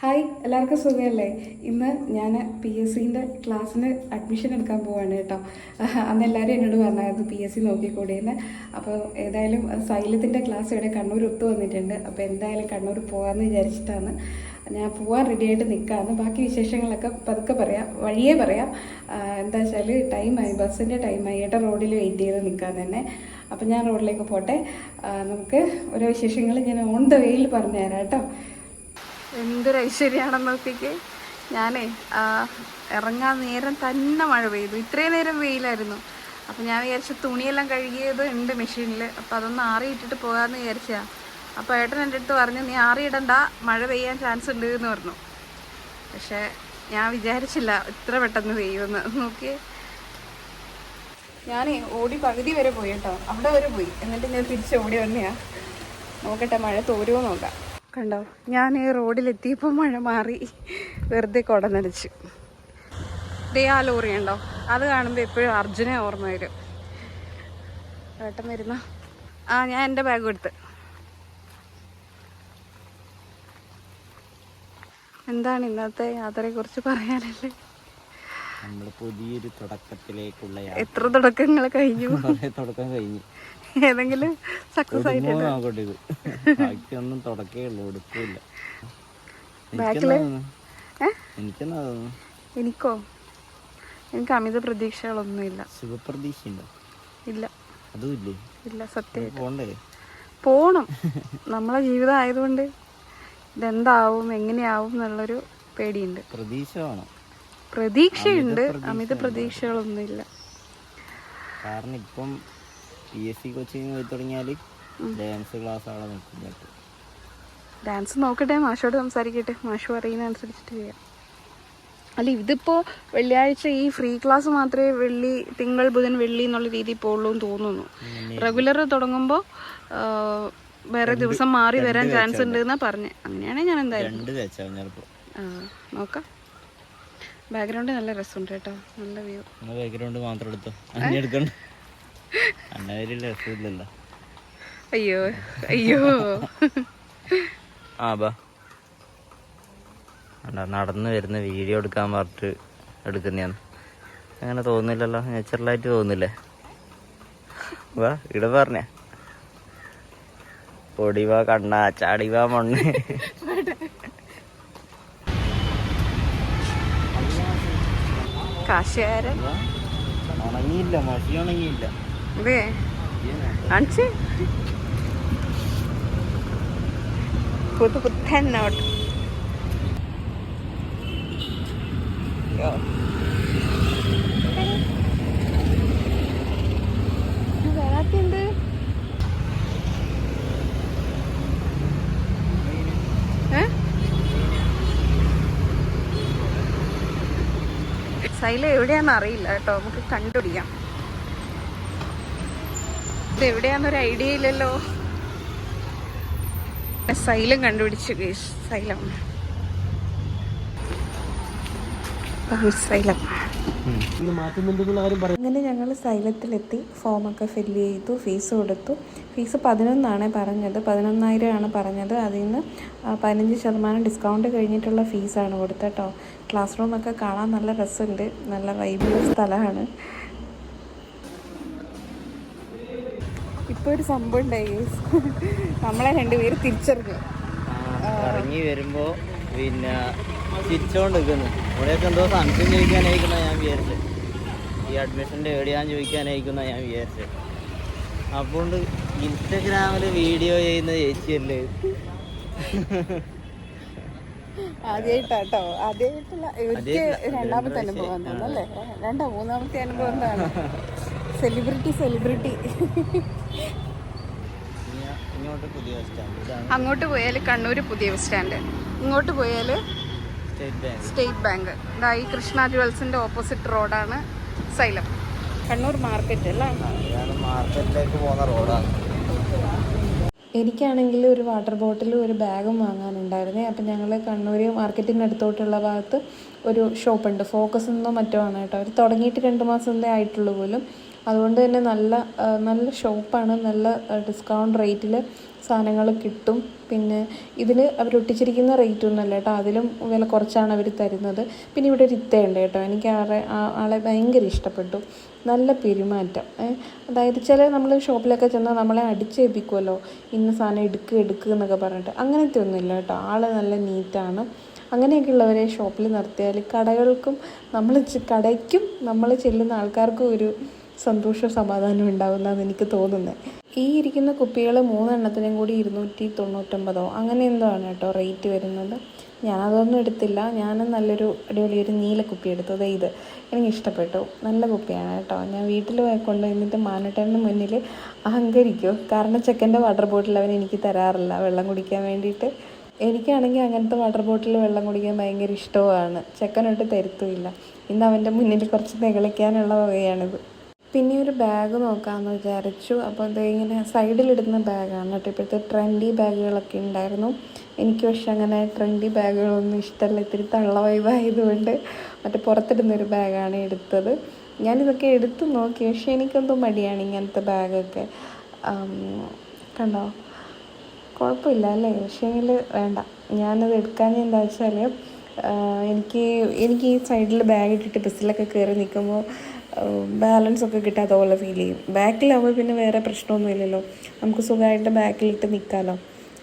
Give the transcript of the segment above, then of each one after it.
Hi എല്ലാവർക്കും സുഖമല്ലേ? ഇന്ന് ഞാൻ പി എസ് സിന്റെ ക്ലാസ്സിന് അഡ്മിഷൻ എടുക്കാൻ പോവാണ് കേട്ടോ. അന്ന് എല്ലാവരും എന്നോട് പറഞ്ഞായിരുന്നു പി എസ് സി നോക്കിക്കൂടിയെന്ന് അപ്പോൾ ഏതായാലും സൈലത്തിന്റെ ക്ലാസ് ഇവിടെ കണ്ണൂർ ഒത്തു വന്നിട്ടുണ്ട്. അപ്പോൾ എന്തായാലും കണ്ണൂർ പോകാമെന്ന് വിചാരിച്ചിട്ടാണ് ഞാൻ പോകാൻ റെഡിയായിട്ട് നിൽക്കാമെന്ന് ബാക്കി വിശേഷങ്ങളൊക്കെ പതുക്കെ പറയാം. വഴിയേ പറയാം. എന്താ വെച്ചാൽ ടൈമായി ബസ്സിന്റെ ടൈമായി ഏട്ടാ റോഡിൽ വെയിറ്റ് ചെയ്ത് നിൽക്കാൻ തന്നെ. അപ്പോൾ ഞാൻ റോഡിലേക്ക് പോട്ടെ. നമുക്ക് ഓരോ വിശേഷങ്ങൾ ഞാൻ ഓൺ ദ വേയിൽ പറഞ്ഞു തരാം കേട്ടോ. എന്തൊരു ഐശ്വര്യമാണെന്ന് നോക്കിക്കേ. ഞാനേ ഇറങ്ങാൻ നേരം തന്നെ മഴ പെയ്തു. ഇത്രയും നേരം വെയിലായിരുന്നു. അപ്പം ഞാൻ വിചാരിച്ച തുണിയെല്ലാം കഴുകിയത് ഉണ്ട് മെഷീനിൽ അപ്പം അതൊന്ന് ആറിയിട്ടിട്ട് പോകാമെന്ന് വിചാരിച്ചാ. അപ്പോൾ ഏട്ടൻ എന്റെ അടുത്ത് പറഞ്ഞു നീ ആറിയിടണ്ട മഴ പെയ്യാൻ ചാൻസ് ഉണ്ട് എന്ന് പറഞ്ഞു. പക്ഷേ ഞാൻ വിചാരിച്ചില്ല ഇത്ര പെട്ടെന്ന് പെയ്യുമെന്ന്. നോക്കിയേ. ഞാനേ ഓടി പകുതി വരെ പോയി കേട്ടോ. അവിടെ വരെ പോയി. എന്നിട്ട് ഞാൻ തിരിച്ച് ഓടി വന്നെയാ. നോക്കട്ടെ മഴ തോരുമോ നോക്കാം. കണ്ടോ? ഞാൻ ഈ റോഡിലെത്തിയപ്പോൾ മഴ മാറി. വെറുതെ കുട നനച്ചു. ദേ ആ ലോറി ഉണ്ടോ അത് കാണുമ്പോൾ എപ്പോഴും അർജുനെ ഓർമ്മ വരും. ഏട്ടൻ വരുന്ന? ആ ഞാൻ എന്റെ ബാഗ് എടുത്ത്. എന്താണ് ഇന്നത്തെ യാത്രയെക്കുറിച്ച് പറയാനല്ലേ? നമ്മൾ പുതിയൊരു തുടക്കത്തിലേക്കുള്ള എത്ര തുടക്കങ്ങൾ കഴിഞ്ഞു? തുടക്കം കഴിഞ്ഞു. ഏതെങ്കിലും സക്സസ് ആയിട്ട് ഇത്. ബാക്കിയൊന്നും തുടക്കേ ഉള്ളൂ എടുക്കില്ല. എനിക്കോ? എനിക്ക് അമിത പ്രതീക്ഷകളൊന്നുമില്ല. ശുഭപ്രതീക്ഷ ഉണ്ടോ ഇല്ല. അതും ഇല്ലേ? ഇല്ല സത്യം പോണ്ടേ? പോണം. നമ്മളെ ജീവിതം ആയതുകൊണ്ട് ഇതെന്താവും എങ്ങനെയാവും എന്നുള്ളൊരു പേടിയുണ്ട്. പ്രതീക്ഷ വേണം. പ്രതീക്ഷയുണ്ട്. അമിത പ്രതീക്ഷകളൊന്നുമില്ല. കാരണം ഇപ്പം പി എസ് സി കോച്ചിങ് പോയി തുടങ്ങിയാൽ ഡാൻസ് ക്ലാസ് അവിടെ നിൽക്കും ചിലപ്പോൾ ഡാൻസ് നോക്കട്ടെ മാഷോട് സംസാരിക്കട്ടെ. മാഷു പറയുന്ന അനുസരിച്ചിട്ട് ചെയ്യാം. അല്ല ഇതിപ്പോൾ വെള്ളിയാഴ്ച ഈ ഫ്രീ ക്ലാസ് മാത്രമേ വെള്ളി തിങ്കൾ ബുധൻ വെള്ളി എന്നുള്ള രീതിയിൽ പോകുള്ളൂ എന്ന് തോന്നുന്നു. റെഗുലർ തുടങ്ങുമ്പോൾ വേറെ ദിവസം മാറി വരാൻ ചാൻസ് ഉണ്ട്. എന്നാ പറഞ്ഞേ. അങ്ങനെയാണെങ്കിൽ ഞാൻ എന്തായാലും. ആ, നോക്കാം. ബാക്ക്ഗ്രൗണ്ട് നല്ല രസമുണ്ട് കേട്ടോ. നല്ല വ്യൂ ബാക്ക്ഗ്രൗണ്ട് മാത്രം എടുത്തോ? എടുക്കണ്ട അയ്യോ അയ്യോ. ആ ബാ. നടന്ന് വരുന്ന വീഡിയോ എടുക്കാൻ പറഞ്ഞിട്ട് എടുക്കുന്നതാണ്. അങ്ങനെ നേച്ചറൽ നാച്ചുറലായിട്ട് തോന്നില്ലേ വാ ഇട പറഞ്ഞ. പൊടിവാ കണ്ണ ചാടിവാ മണ്ണ്. കാശുകാരൻ. ഉണങ്ങിയില്ല മഷി ഉണങ്ങിയില്ല. പുതു പുത്തൻ നോട്ട് യോ. ഇത് വരാത്തുണ്ട് ഏ? സൈല എവിടെയാന്ന് അറിയില്ല കേട്ടോ. നമുക്ക് കണ്ടുപിടിക്കാം. ഇത് എവിടെയാന്നൊരു ഐഡിയ ഇല്ലല്ലോ. സൈലം കണ്ടുപിടിച്ചു ഗൈസ് സൈലം. അങ്ങനെ ഞങ്ങൾ സൈലത്തിലെത്തി ഫോമൊക്കെ ഫില്ല് ചെയ്തു ഫീസ് കൊടുത്തു. ഫീസ് പതിനൊന്നാണ് പറഞ്ഞത് പതിനൊന്നായിരം ആണ് പറഞ്ഞത്. അതിൽ നിന്ന് പതിനഞ്ച് ശതമാനം ഡിസ്കൗണ്ട് കഴിഞ്ഞിട്ടുള്ള ഫീസാണ് കൊടുത്തത് കേട്ടോ. ക്ലാസ് റൂമൊക്കെ കാണാൻ നല്ല രസമുണ്ട് നല്ല വൈബിയുള്ള സ്ഥലമാണ്. ഇപ്പോൾ ഒരു സംഭവം ഉണ്ടായി. നമ്മളെ രണ്ടുപേര് തിരിച്ചറിഞ്ഞു. ഇറങ്ങി വരുമ്പോ പിന്നെ തിരിച്ചോണ്ട് നിൽക്കുന്നു ഇവിടെയൊക്കെ എന്തോ സംശയം ചോദിക്കാനായിരിക്കുന്ന ഞാൻ വിചാരിച്ചു. ഈ അഡ്മിഷന്റെ എവിടെയാന്ന് ചോദിക്കാനായിരിക്കുന്ന ഞാൻ വിചാരിച്ചു. അപ്പോൾ ഇൻസ്റ്റഗ്രാമിൽ വീഡിയോ ചെയ്യുന്ന ചേച്ചിയല്ലേ? ആദ്യമായിട്ടാട്ടോ ആദ്യമായിട്ടുള്ള എനിക്ക് രണ്ടാമത്തെ അനുഭവം അല്ലേ രണ്ടാ മൂന്നാമത്തെ അനുഭവം എന്താണ്? സെലിബ്രിറ്റി സെലിബ്രിറ്റി ഇങ്ങോട്ട് പുതിയ ബസ് സ്റ്റാൻഡ് ഇതാണ് അങ്ങോട്ട് പോയാൽ കണ്ണൂർ പുതിയ ബസ് സ്റ്റാൻഡ് ഇങ്ങോട്ട് പോയാൽ സ്റ്റേറ്റ് ബാങ്ക് സ്റ്റേറ്റ് ബാങ്ക് ഇതാ ഈ കൃഷ്ണ ജുവൽസിന്റെ ഓപ്പോസിറ്റ് റോഡാണ് സൈലം. കണ്ണൂർ മാർക്കറ്റ് അല്ലേ? മാർക്കറ്റിലേക്ക് പോകുന്ന റോഡാണ് എനിക്കാണെങ്കിൽ ഒരു വാട്ടർ ബോട്ടിലും ഒരു ബാഗും വാങ്ങാനുണ്ടായിരുന്നേ. അപ്പം ഞങ്ങൾ കണ്ണൂർ മാർക്കറ്റിന്റെ അടുത്തോട്ടുള്ള ഭാഗത്ത് ഒരു ഷോപ്പുണ്ട് ഫോക്കസ് എന്നോ മറ്റോ ആണ് കേട്ടോ. അവർ തുടങ്ങിയിട്ട് രണ്ട് മാസം എന്തേ ആയിട്ടുള്ളൂ പോലും. അതുകൊണ്ട് തന്നെ നല്ല നല്ല ഷോപ്പാണ്. നല്ല ഡിസ്കൗണ്ട് റേറ്റിൽ സാധനങ്ങൾ കിട്ടും. പിന്നെ ഇതിൽ അവർ ഒട്ടിച്ചിരിക്കുന്ന റേറ്റ് ഒന്നുമല്ല കേട്ടോ. അതിലും വില കുറച്ചാണ് അവർ തരുന്നത്. പിന്നെ ഇവിടെ ഒരു ഇത്തയുണ്ട് കേട്ടോ. എനിക്ക് ആളെ ആളെ ഭയങ്കര ഇഷ്ടപ്പെട്ടു. നല്ല പെരുമാറ്റം അതായത് ചില നമ്മൾ ഷോപ്പിലൊക്കെ ചെന്നാൽ നമ്മളെ അടിച്ചേൽപ്പിക്കുമല്ലോ ഇന്ന സാധനം എടുക്കുക എടുക്കുക എന്നൊക്കെ പറഞ്ഞിട്ട്. അങ്ങനത്തെ ഒന്നുമില്ല കേട്ടോ. ആൾ നല്ല നീറ്റാണ്. അങ്ങനെയൊക്കെയുള്ളവരെ ഷോപ്പിൽ നിർത്തിയാൽ കടകൾക്കും നമ്മൾ കടയ്ക്കും നമ്മൾ ചെല്ലുന്ന ആൾക്കാർക്കും ഒരു സന്തോഷവും സമാധാനവും ഉണ്ടാകുന്നതെന്ന് എനിക്ക് തോന്നുന്നത് ഈ ഇരിക്കുന്ന കുപ്പികൾ മൂന്നെണ്ണത്തിനും കൂടി ഇരുന്നൂറ്റി തൊണ്ണൂറ്റൊമ്പതോ അങ്ങനെ എന്തോ ആണ് കേട്ടോ റേറ്റ് വരുന്നത്. ഞാനതൊന്നും എടുത്തില്ല. ഞാൻ നല്ലൊരു അടിപൊളി ഒരു നീല കുപ്പി എടുത്തു. അതെ ഇത് എനിക്ക് ഇഷ്ടപ്പെട്ടു നല്ല കുപ്പിയാണ് കേട്ടോ. ഞാൻ വീട്ടിൽ കൊണ്ട് എന്നിട്ട് മാനട്ടേന്റെ മുന്നിൽ അഹങ്കരിക്കും. കാരണം ചെക്കന്റെ വാട്ടർ ബോട്ടിൽ അവൻ എനിക്ക് തരാറില്ല. വെള്ളം കുടിക്കാൻ വേണ്ടിയിട്ട്. എനിക്കാണെങ്കിൽ അങ്ങനത്തെ വാട്ടർ ബോട്ടിൽ വെള്ളം കുടിക്കാൻ ഭയങ്കര ഇഷ്ടവുമാണ്. ചെക്കനൊട്ട് തരുത്തുമില്ല ഇന്ന് അവന്റെ മുന്നിൽ കുറച്ച് നികളിക്കാനുള്ള വകയാണിത്. പിന്നെ ഒരു ബാഗ് നോക്കാമെന്ന് വിചാരിച്ചു. അപ്പോൾ അത് ഇങ്ങനെ സൈഡിലിടുന്ന ബാഗാണ് കേട്ടോ. ഇപ്പോഴത്തെ ട്രെൻഡി ബാഗുകളൊക്കെ ഉണ്ടായിരുന്നു. എനിക്ക് പക്ഷെ അങ്ങനെ ട്രെൻഡി ബാഗുകളൊന്നും ഇഷ്ടമല്ല ഇത്തിരി തള്ള വൈബായതുകൊണ്ട് മറ്റേ പുറത്തിടുന്നൊരു ബാഗാണ് എടുത്തത്. ഞാനിതൊക്കെ എടുത്തു നോക്കി. പക്ഷേ എനിക്കെന്തോ മടിയാണ് ഇങ്ങനത്തെ ബാഗൊക്കെ കണ്ടോ? കുഴപ്പമില്ല അല്ലേ? പക്ഷേങ്കിൽ വേണ്ട. ഞാനത് എടുക്കാൻ എന്താ വെച്ചാൽ എനിക്ക് എനിക്ക് ഈ സൈഡിൽ ബാഗ് ഇട്ടിട്ട് ബസ്സിലൊക്കെ കയറി നിൽക്കുമ്പോൾ ബാലൻസ് ഒക്കെ കിട്ടാത്ത പോലെ ഫീൽ ചെയ്യും. ബാക്കിലാവുമ്പോൾ പിന്നെ വേറെ പ്രശ്നമൊന്നുമില്ലല്ലോ. നമുക്ക് സുഖമായിട്ട് ബാക്കിലിട്ട് നിൽക്കാമല്ലോ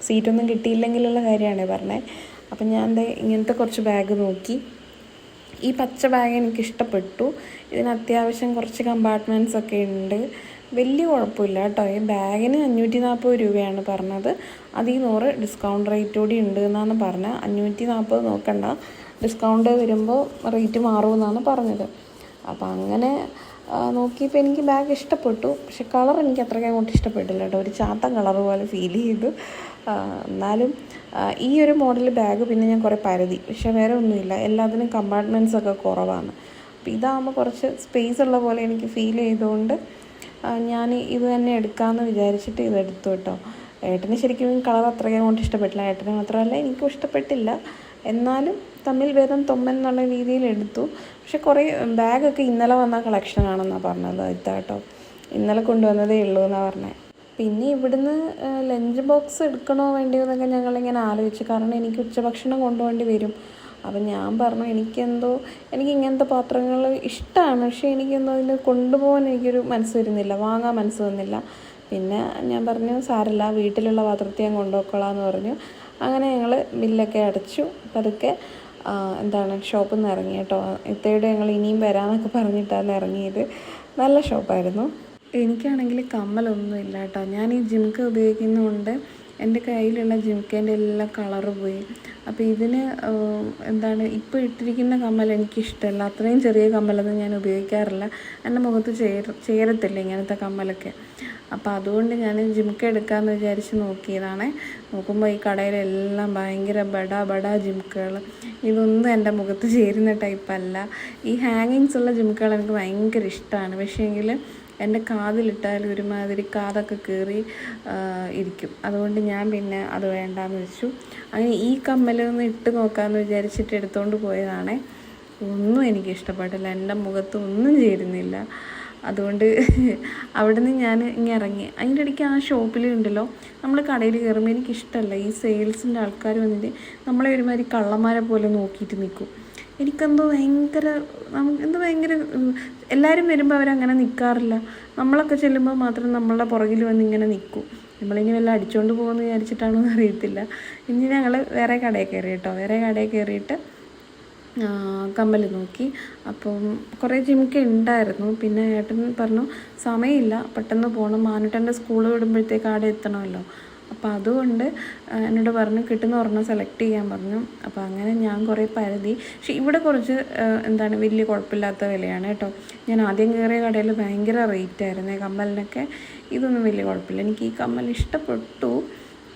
സീറ്റൊന്നും കിട്ടിയില്ലെങ്കിലുള്ള കാര്യമാണ് പറഞ്ഞത് അപ്പം ഞാൻ എന്താ ഇങ്ങനത്തെ കുറച്ച് ബാഗ് നോക്കി. ഈ പച്ച ബാഗ് എനിക്ക് ഇഷ്ടപ്പെട്ടു ഇതിന് അത്യാവശ്യം കുറച്ച് കമ്പാർട്ട്മെന്റ്സ് ഒക്കെ ഉണ്ട്. വലിയ കുഴപ്പമില്ല കേട്ടോ. ഈ ബാഗിന് അഞ്ഞൂറ്റി നാൽപ്പത് രൂപയാണ് പറഞ്ഞത്. അതിൽ നൂറ് ഡിസ്കൗണ്ട് റേറ്റ് കൂടി ഉണ്ട് എന്നാണ് പറഞ്ഞത്. അഞ്ഞൂറ്റി നാൽപ്പത് നോക്കണ്ട ഡിസ്കൗണ്ട് വരുമ്പോൾ റേറ്റ് മാറുമെന്നാണ് പറഞ്ഞത്. അപ്പോൾ അങ്ങനെ നോക്കിയപ്പോൾ എനിക്ക് ബാഗ് ഇഷ്ടപ്പെട്ടു. പക്ഷെ കളർ എനിക്ക് അത്രയ്ക്ക് അങ്ങോട്ട് ഇഷ്ടപ്പെട്ടില്ല കേട്ടോ. ഒരു ചാത്ത കളർ പോലെ ഫീൽ ചെയ്തു. എന്നാലും ഈ ഒരു മോഡൽ ബാഗ് പിന്നെ ഞാൻ കുറേ പരതി. പക്ഷെ വേറെ ഒന്നുമില്ല. എല്ലാത്തിനും കമ്പാർട്ട്മെന്റ്സ് ഒക്കെ കുറവാണ്. അപ്പോൾ ഇതാകുമ്പോൾ കുറച്ച് സ്പേസ് ഉള്ള പോലെ എനിക്ക് ഫീൽ ചെയ്തുകൊണ്ട് ഞാൻ ഇത് തന്നെ എടുക്കാമെന്ന് വിചാരിച്ചിട്ട് ഇത് എടുത്തു കേട്ടോ. ഏട്ടന് ശരിക്കും കളർ അത്രയ്ക്ക് അങ്ങോട്ട് ഇഷ്ടപ്പെട്ടില്ല. ഏട്ടന് മാത്രമല്ല എനിക്കും ഇഷ്ടപ്പെട്ടില്ല. എന്നാലും തമ്മിൽ ഭേദം തൊമ്മൻ എന്നുള്ള രീതിയിൽ എടുത്തു. പക്ഷെ കുറേ ബാഗൊക്കെ ഇന്നലെ വന്ന കളക്ഷനാണെന്നാണ് പറഞ്ഞത്. ഇത്താട്ടോ ഇന്നലെ കൊണ്ടുവന്നതേ ഉള്ളൂ എന്നാണ് പറഞ്ഞത് പിന്നെ ഇവിടുന്ന് ലഞ്ച് ബോക്സ് എടുക്കണോ വേണ്ടിയോ എന്നൊക്കെ ഞങ്ങളിങ്ങനെ ആലോചിച്ചു. കാരണം എനിക്ക് ഉച്ചഭക്ഷണം കൊണ്ടുപോകേണ്ടി വരും. അപ്പം ഞാൻ പറഞ്ഞു എനിക്കെന്തോ എനിക്ക് ഇങ്ങനത്തെ പാത്രങ്ങൾ ഇഷ്ടമാണ്. പക്ഷേ എനിക്കെന്തോ അതിന് കൊണ്ടുപോകാൻ എനിക്കൊരു മനസ്സ് വരുന്നില്ല. വാങ്ങാൻ മനസ്സ് വന്നില്ല. പിന്നെ ഞാൻ പറഞ്ഞു സാരല്ല വീട്ടിലുള്ള പാത്രത്തിൽ ഞാൻ കൊണ്ടുപോയിക്കോളാം എന്ന് പറഞ്ഞു. അങ്ങനെ ഞങ്ങൾ ബില്ലൊക്കെ അടച്ചു. പതുക്കെ എന്താണ് ഷോപ്പിൽ നിന്ന് ഇറങ്ങി കേട്ടോ. ഇത്തയുടെ ഞങ്ങൾ ഇനിയും വരാമെന്നൊക്കെ പറഞ്ഞിട്ടാണ് ഇറങ്ങിയത്. നല്ല ഷോപ്പായിരുന്നു. എനിക്കാണെങ്കിൽ കമ്മലൊന്നും ഇല്ല കേട്ടോ. ഞാൻ ഈ ജിംക്ക് ഉപയോഗിക്കുന്നതുകൊണ്ട് എന്റെ കയ്യിലുള്ള ജിമിക്കേന്റെ എല്ലാം കളറ് പോയി. അപ്പോൾ ഇതിന് എന്താണ് ഇപ്പോൾ ഇട്ടിരിക്കുന്ന കമ്മൽ എനിക്കിഷ്ടമല്ല അത്രയും ചെറിയ കമ്മലൊന്നും ഞാൻ ഉപയോഗിക്കാറില്ല. എന്റെ മുഖത്ത് ചേര ചേരത്തില്ല ഇങ്ങനത്തെ കമ്മലൊക്കെ. അപ്പോൾ അതുകൊണ്ട് ഞാൻ ജിംക എടുക്കാമെന്ന് വിചാരിച്ച് നോക്കിയതാണ്. നോക്കുമ്പോൾ ഈ കടയിലെല്ലാം ഭയങ്കര ബട ബട ജിംക്കകൾ ഇതൊന്നും എന്റെ മുഖത്ത് ചേരുന്ന ടൈപ്പല്ല ഈ ഹാങ്ങിങ്സ് ഉള്ള ജിംക്കകൾ എനിക്ക് ഭയങ്കര ഇഷ്ടമാണ് പക്ഷേങ്കിൽ എന്റെ കാതിലിട്ടാൽ ഒരുമാതിരി കാതൊക്കെ കീറി ഇരിക്കും. അതുകൊണ്ട് ഞാൻ പിന്നെ അത് വേണ്ടാന്ന് വെച്ചു. അങ്ങനെ ഈ കമ്മലൊന്ന് ഇട്ട് നോക്കാമെന്ന് വിചാരിച്ചിട്ട് എടുത്തുകൊണ്ട് പോയതാണേ. ഒന്നും എനിക്ക് ഇഷ്ടപ്പെട്ടില്ല. എന്റെ മുഖത്ത് ഒന്നും ചേരുന്നില്ല. അതുകൊണ്ട് അവിടെ നിന്ന് ഞാൻ ഇങ്ങനെ ഇറങ്ങി. അതിന്റെ ഇടയ്ക്ക് ആ ഷോപ്പിൽ ഉണ്ടല്ലോ നമ്മൾ കടയിൽ കയറുമ്പോൾ എനിക്കിഷ്ടമല്ല ഈ സെയിൽസിന്റെ ആൾക്കാർ വന്നിട്ട് നമ്മളെ ഒരുമാതിരി കള്ളന്മാരെ പോലെ നോക്കിയിട്ട് നിൽക്കും. എനിക്കെന്തോ ഭയങ്കര എന്തോ ഭയങ്കര എല്ലാവരും വരുമ്പോൾ അവരങ്ങനെ നിൽക്കാറില്ല നമ്മളൊക്കെ ചെല്ലുമ്പോൾ മാത്രം നമ്മളുടെ പുറകിൽ വന്ന് ഇങ്ങനെ നിൽക്കും നമ്മളിനി വല്ല അടിച്ചുകൊണ്ട് പോകുമെന്ന് വിചാരിച്ചിട്ടാണോ എന്ന് അറിയത്തില്ല. ഇനി ഞങ്ങൾ വേറെ കടയിൽ കയറി കേട്ടോ. വേറെ കടയിൽ കയറിയിട്ട് കമ്മൽ നോക്കി. അപ്പം കുറേ ജിമിക്ക ഉണ്ടായിരുന്നു. പിന്നെ ഏട്ടൻ പറഞ്ഞു സമയമില്ല. പെട്ടെന്ന് പോകണം മാനുട്ടന്റെ സ്കൂൾ വിടുമ്പോഴത്തേക്ക് അവിടെ എത്തണമല്ലോ. അപ്പോൾ അതുകൊണ്ട് എന്നോട് പറഞ്ഞു കിട്ടുന്ന ഒരെണ്ണം സെലക്ട് ചെയ്യാൻ പറഞ്ഞു. അപ്പോൾ അങ്ങനെ ഞാൻ കുറേ പരതി. പക്ഷെ ഇവിടെ കുറച്ച് എന്താണ് വലിയ കുഴപ്പമില്ലാത്ത വിലയാണ് കേട്ടോ. ഞാൻ ആദ്യം കയറിയ കടയിൽ ഭയങ്കര റേറ്റ് ആയിരുന്നു. കമ്മലിനൊക്കെ ഇതൊന്നും വലിയ കുഴപ്പമില്ല. എനിക്ക് ഈ കമ്മൽ ഇഷ്ടപ്പെട്ടു.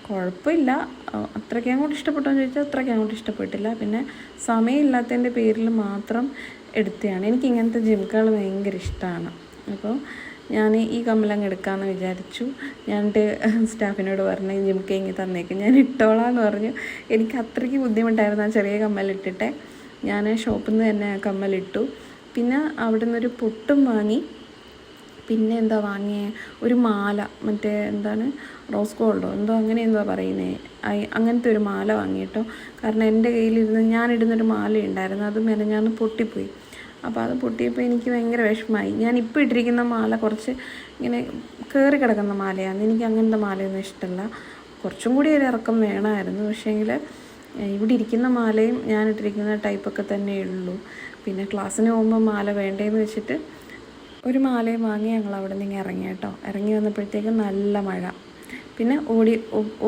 കുഴപ്പമില്ല. അത്രയ്ക്ക് അങ്ങോട്ട് ഇഷ്ടപ്പെട്ടോ എന്ന് ചോദിച്ചാൽ അത്രയ്ക്ക് അങ്ങോട്ട് ഇഷ്ടപ്പെട്ടില്ല. പിന്നെ സമയമില്ലാത്തതിന്റെ പേരിൽ മാത്രം എടുത്തതാണ്. എനിക്ക് ഇങ്ങനത്തെ ജിംക്കകൾ ഭയങ്കര ഇഷ്ടമാണ്. അപ്പോൾ ഞാൻ ഈ കമ്മലങ്ങ് എടുക്കാമെന്ന് വിചാരിച്ചു. ഞാൻ സ്റ്റാഫിനോട് പറഞ്ഞു ഈ ഇങ്ങനെ തന്നേക്കും. ഞാൻ ഇട്ടോളാം എന്ന് പറഞ്ഞു. എനിക്ക് അത്രയ്ക്ക് ബുദ്ധിമുട്ടായിരുന്നു ആ ചെറിയ കമ്മലിട്ടിട്ടെ. ഞാൻ ഷോപ്പിൽ നിന്ന് തന്നെ ആ കമ്മലിട്ടു. പിന്നെ അവിടെ നിന്നൊരു പൊട്ടും വാങ്ങി. പിന്നെ എന്താ വാങ്ങിയേ? ഒരു മാല. മറ്റേ എന്താണ്? റോസ് ഗോൾഡോ? എന്തോ അങ്ങനെ എന്തോ പറയുന്നേ. അയ് അങ്ങനത്തെ ഒരു മാല വാങ്ങിയിട്ടോ. കാരണം എന്റെ കയ്യിലിരുന്ന് ഞാനിടുന്നൊരു മാല ഉണ്ടായിരുന്നു അത് മെനഞ്ഞാന്ന് പൊട്ടിപ്പോയി. അപ്പോൾ അത് പൊട്ടിയപ്പോൾ എനിക്ക് ഭയങ്കര വിഷമമായി ഞാൻ ഇപ്പോൾ ഇട്ടിരിക്കുന്ന മാല കുറച്ച് ഇങ്ങനെ കയറി കിടക്കുന്ന മാലയാണ്. എനിക്ക് അങ്ങനത്തെ മാലയൊന്നും ഇഷ്ടമല്ല കുറച്ചും കൂടി ഒരു ഇറക്കം വേണമായിരുന്നു. പക്ഷേങ്കിൽ ഇവിടെ ഇരിക്കുന്ന മാലയും ഞാൻ ഇട്ടിരിക്കുന്ന ടൈപ്പൊക്കെ തന്നെ ഉള്ളൂ. പിന്നെ ക്ലാസ്സിന് പോകുമ്പോൾ മാല വേണ്ടേന്ന് വെച്ചിട്ട് ഒരു മാലയും വാങ്ങി ഞങ്ങൾ അവിടെ നിന്ന് ഇറങ്ങി കേട്ടോ. ഇറങ്ങി വന്നപ്പോഴത്തേക്കും നല്ല മഴ. പിന്നെ ഓടി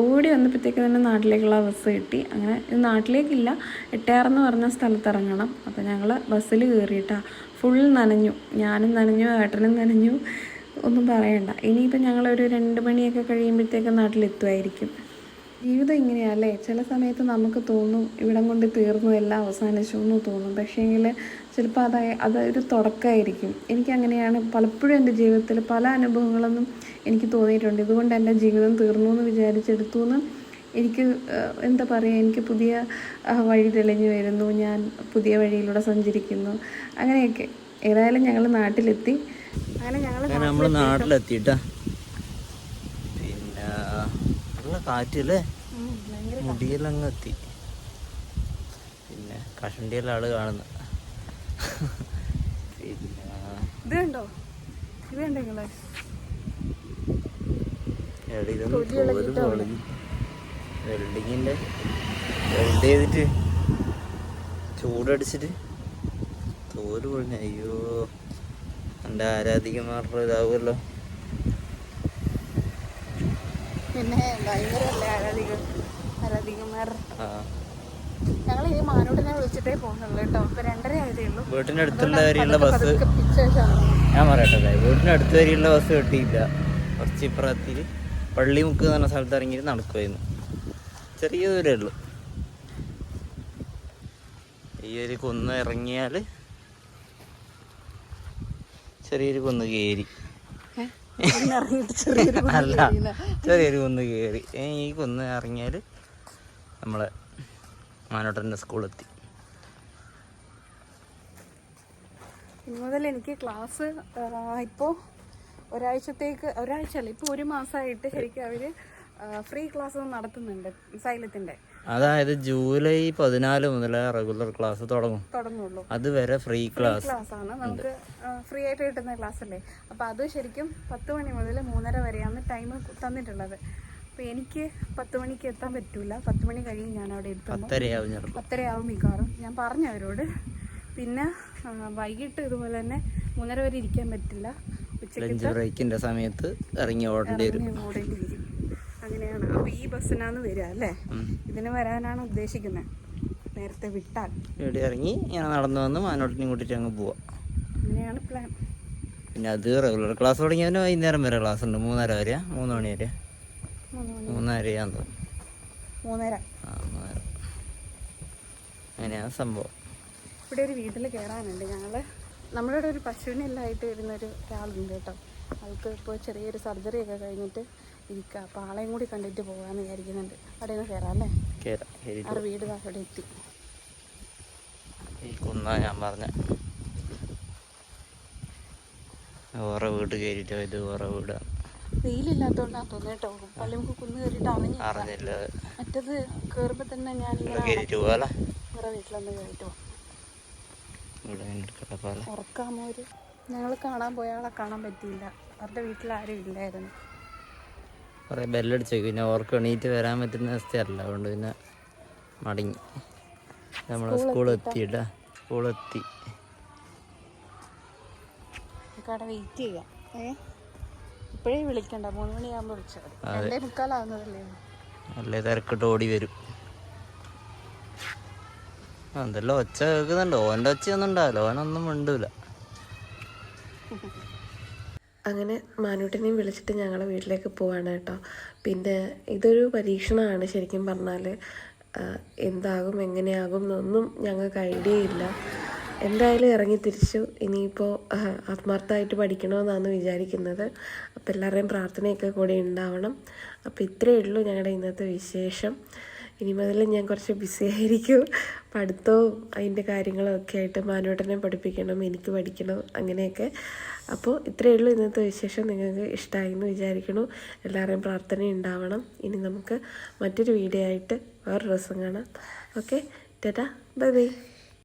ഓടി വന്നപ്പോഴത്തേക്ക് തന്നെ നാട്ടിലേക്കുള്ള ബസ് കിട്ടി. അങ്ങനെ നാട്ടിലേക്കില്ല എട്ടയാറെന്ന് പറഞ്ഞ സ്ഥലത്ത് ഇറങ്ങണം അപ്പോൾ ഞങ്ങൾ ബസ്സിൽ കയറിയിട്ടാ. ഫുൾ നനഞ്ഞു. ഞാനും നനഞ്ഞു ഏട്ടനും നനഞ്ഞു. ഒന്നും പറയണ്ട. ഇനിയിപ്പോൾ ഞങ്ങളൊരു രണ്ട് മണിയൊക്കെ കഴിയുമ്പോഴത്തേക്ക് നാട്ടിലെത്തുമായിരിക്കും ജീവിതം ഇങ്ങനെയല്ലേ ചില സമയത്ത് നമുക്ക് തോന്നും ഇവിടം കൊണ്ട് തീർന്നു എല്ലാം അവസാനിച്ചു എന്ന് തോന്നും. പക്ഷേങ്കിൽ ചിലപ്പോൾ അത് അതൊരു തുടക്കമായിരിക്കും എനിക്കങ്ങനെയാണ് പലപ്പോഴും എന്റെ ജീവിതത്തിൽ പല അനുഭവങ്ങളൊന്നും എനിക്ക് തോന്നിയിട്ടുണ്ട്. ഇതുകൊണ്ട് എന്റെ ജീവിതം തീർന്നു എന്ന് വിചാരിച്ചെടുത്തു എന്ന് എനിക്ക് എന്താ പറയുക എനിക്ക് പുതിയ വഴി തെളിഞ്ഞു വരുന്നു. ഞാൻ പുതിയ വഴിയിലൂടെ സഞ്ചരിക്കുന്നു. അങ്ങനെയൊക്കെ. ഏതായാലും ഞങ്ങൾ നാട്ടിലെത്തി. അങ്ങനെ ഞങ്ങൾ നമ്മൾ നാട്ടിലെത്തിട്ടാ പിന്നെ നല്ല കാറ്റല്ലേ മുടിയിലങ്ങെത്തി പിന്നെ കഷണ്ടിയിലാണ് ആൾ കാണുന്നു പിന്നെ ഇത് കണ്ടോ ഇത് കണ്ടോ നിങ്ങളെ വെൽഡിങ്ങിന്റെ വെൽഡ് ചെയ്തിട്ട് ചൂടടിച്ചിട്ട് തോൽ പൊളിഞ്ഞ. അയ്യോ എന്റെ ആരാധികമാരുടെ ഇതാവുമല്ലോ. പിന്നെ ഭയങ്കര ആരാധിക ആരാധികമാർ ആ. ഞങ്ങൾ ഈ മാനോട്ടിനെ വിളിച്ചിട്ടേ പോകുന്നുള്ളൂ കേട്ടോ. ഇപ്പൊ രണ്ടര ആയതേ ഉള്ളൂ വീട്ടിന്റെ അടുത്തുള്ള വരെയുള്ള ബസ് ഞാൻ പറയട്ടെ ദേ, വീടിന്റെ അടുത്ത് വരെയുള്ള ബസ് കിട്ടിയില്ല. കുറച്ച് ഇപ്പുറത്തിൽ പള്ളിമുക്ക് എന്ന് പറഞ്ഞ സ്ഥലത്ത് ഇറങ്ങിയിട്ട് നടക്കുമായിരുന്നു ചെറിയ ദൂരമേ ഉള്ളൂ. ഈ ഒരു കുന്ന് ഇറങ്ങിയാൽ ചെറിയൊരു കുന്ന് കയറി അല്ല ചെറിയൊരു കുന്ന് കയറി ഈ കുന്ന് ഇറങ്ങിയാൽ നമ്മളെ മാനോട്ടന്റെ സ്കൂളെത്തി മുതൽ എനിക്ക് ക്ലാസ് ഇപ്പോൾ ഒരാഴ്ചത്തേക്ക് ഒരാഴ്ച അല്ല ഇപ്പോൾ ഒരു മാസമായിട്ട് ശരിക്കും അവർ ഫ്രീ ക്ലാസ് നടത്തുന്നുണ്ട് സൈലത്തിന്റെ. അതായത് ജൂലൈ പതിനാല് മുതൽ റെഗുലർ ക്ലാസ് തുടങ്ങും. തുടങ്ങുള്ളൂ. അതുവരെ ഫ്രീ ക്ലാസ് ക്ലാസ് ആണ്. നമുക്ക് ഫ്രീ ആയിട്ട് കിട്ടുന്ന ക്ലാസ് അല്ലേ? അപ്പോൾ അത് ശരിക്കും പത്ത് മണി മുതൽ മൂന്നര വരെയാണ് ടൈം തന്നിട്ടുള്ളത്. അപ്പോൾ എനിക്ക് പത്ത് മണിക്ക് എത്താൻ പറ്റൂല. പത്ത് മണി കഴിയും ഞാൻ അവിടെ എത്തുമ്പോൾ പത്തരയാവും മിക്കവാറും. ഞാൻ പറഞ്ഞു അവരോട്. പിന്നെ വൈകിട്ട് ഇതുപോലെ തന്നെ മൂന്നര വരെ ഇരിക്കാൻ പറ്റില്ല. ഉച്ചയ്ക്ക് സമയത്ത് ഇറങ്ങി ഓടേണ്ടി വരും. ഓടേണ്ടി വരും അങ്ങനെയാണ്. അപ്പോൾ ഈ ബസ്സിനാണ് വരിക അല്ലേ? ഇതിന് വരാനാണ് ഉദ്ദേശിക്കുന്നത്. നേരത്തെ വിട്ടാൽ. ഇവിടെ ഇറങ്ങി ഞാൻ നടന്നു വന്ന് മാനോട്ടിനെയും കൂട്ടിയിട്ട് അങ്ങ് പോവാം. അങ്ങനെയാണ് പ്ലാൻ. പിന്നെ അത് റെഗുലർ ക്ലാസ് തുടങ്ങിയാൽ വൈകുന്നേരം വരെ ക്ലാസ് ഉണ്ട് മൂന്നര വരെയാ? മൂന്ന് മണി മണി മൂന്നരയാന്ന് തോന്നുന്നു. മൂന്നര ആ മൂന്നര അങ്ങനെയാണ് സംഭവം. ഇവിടെ ഒരു വീട്ടിൽ കയറാനുണ്ട് ഞങ്ങൾ നമ്മുടെ ഇവിടെ ഒരു പശുവിനെല്ലായിട്ട് വരുന്നൊരു ഒരാളുണ്ട് കേട്ടോ. അവൾക്ക് ഇപ്പോൾ ചെറിയൊരു സർജറി ഒക്കെ കഴിഞ്ഞിട്ട് ഇരിക്കുക അപ്പോൾ ആളെയും കൂടി കണ്ടിട്ട് പോകാമെന്ന് വിചാരിക്കുന്നുണ്ട്. അവിടെ നിന്ന് കയറാം അല്ലേ? ആ വീട് അവിടെ എത്തി. ഈ കുന്ന ഞാൻ പറഞ്ഞ. ഓറ വീട് കയറിയിട്ട് ഇത് ഓറ വീടാണ് വെയിലില്ലാത്തതുകൊണ്ടാണ് തോന്നുന്നു കേട്ടോ. പള്ളി നമുക്ക് കുന്ന് കയറിയിട്ട് അറിഞ്ഞു അറിഞ്ഞില്ല. മറ്റത് കയറുമ്പോൾ തന്നെ ഞാൻ വേറെ വീട്ടിലൊന്ന് കയറിയിട്ട് പോകാം ഉറക്കാമോ ഒരു ഞങ്ങൾ കാണാൻ പോയ ആളെ കാണാൻ പറ്റിയില്ല. അവരുടെ വീട്ടിൽ ആരും ഇല്ലായിരുന്നു. കുറേ ബെല്ലടിച്ചു പിന്നെ ഓർക്ക് എണീറ്റ് വരാൻ പറ്റുന്ന അവസ്ഥയല്ല. അതുകൊണ്ട് പിന്നെ മടങ്ങി. നമ്മളെ സ്കൂൾ എത്തിയിട്ടാ? സ്കൂളെത്തി വെയിറ്റ് ചെയ്യാം. ഏ? ഇപ്പോഴേ വിളിക്കണ്ട. മൂന്ന് മണിയാകുമ്പോൾ വിളിച്ചാൽ. രണ്ടേ മുക്കാലാവുന്നതല്ലേ. നല്ല തിരക്കിട്ട് ഓടി വരും. എന്തല്ലോ എന്തെല്ലാം ഒച്ച കേൾക്കുന്നുണ്ട്. ഓന്റെ ഒച്ചയൊന്നും ഉണ്ടാവില്ല. ഓനൊന്നും മിണ്ടൂല. അങ്ങനെ മാനൂട്ടിനെയും വിളിച്ചിട്ട് ഞങ്ങളെ വീട്ടിലേക്ക് പോവാണ് കേട്ടോ. പിന്നെ ഇതൊരു പരീക്ഷണമാണ് ശരിക്കും പറഞ്ഞാൽ എന്താകും എങ്ങനെയാകും എന്നൊന്നും ഞങ്ങൾക്ക് ഐഡിയ ഇല്ല. എന്തായാലും ഇറങ്ങി തിരിച്ചു. ഇനിയിപ്പോൾ ആത്മാർത്ഥമായിട്ട് പഠിക്കണമെന്നാണ് വിചാരിക്കുന്നത്. അപ്പോൾ എല്ലാവരുടെയും പ്രാർത്ഥനയൊക്കെ കൂടി ഉണ്ടാവണം. അപ്പോൾ ഇത്രയേ ഉള്ളൂ ഞങ്ങളുടെ ഇന്നത്തെ വിശേഷം. ഇനി മുതൽ ഞാൻ കുറച്ച് ബിസി ആയിരിക്കും. പഠിത്തവും അതിന്റെ കാര്യങ്ങളും ഒക്കെ ആയിട്ട് മാനോട്ടനെ പഠിപ്പിക്കണം എനിക്ക് പഠിക്കണം അങ്ങനെയൊക്കെ. അപ്പോൾ ഇത്രയേ ഉള്ളൂ ഇന്നത്തെ വിശേഷം. നിങ്ങൾക്ക് ഇഷ്ടമായി എന്ന് വിചാരിക്കണു എല്ലാവരുടെയും പ്രാർത്ഥന ഉണ്ടാവണം. ഇനി നമുക്ക് മറ്റൊരു വീഡിയോ ആയിട്ട് വേറൊരു ദിവസം കാണാം. ഓക്കെ? ടാറ്റാ. Bye bye.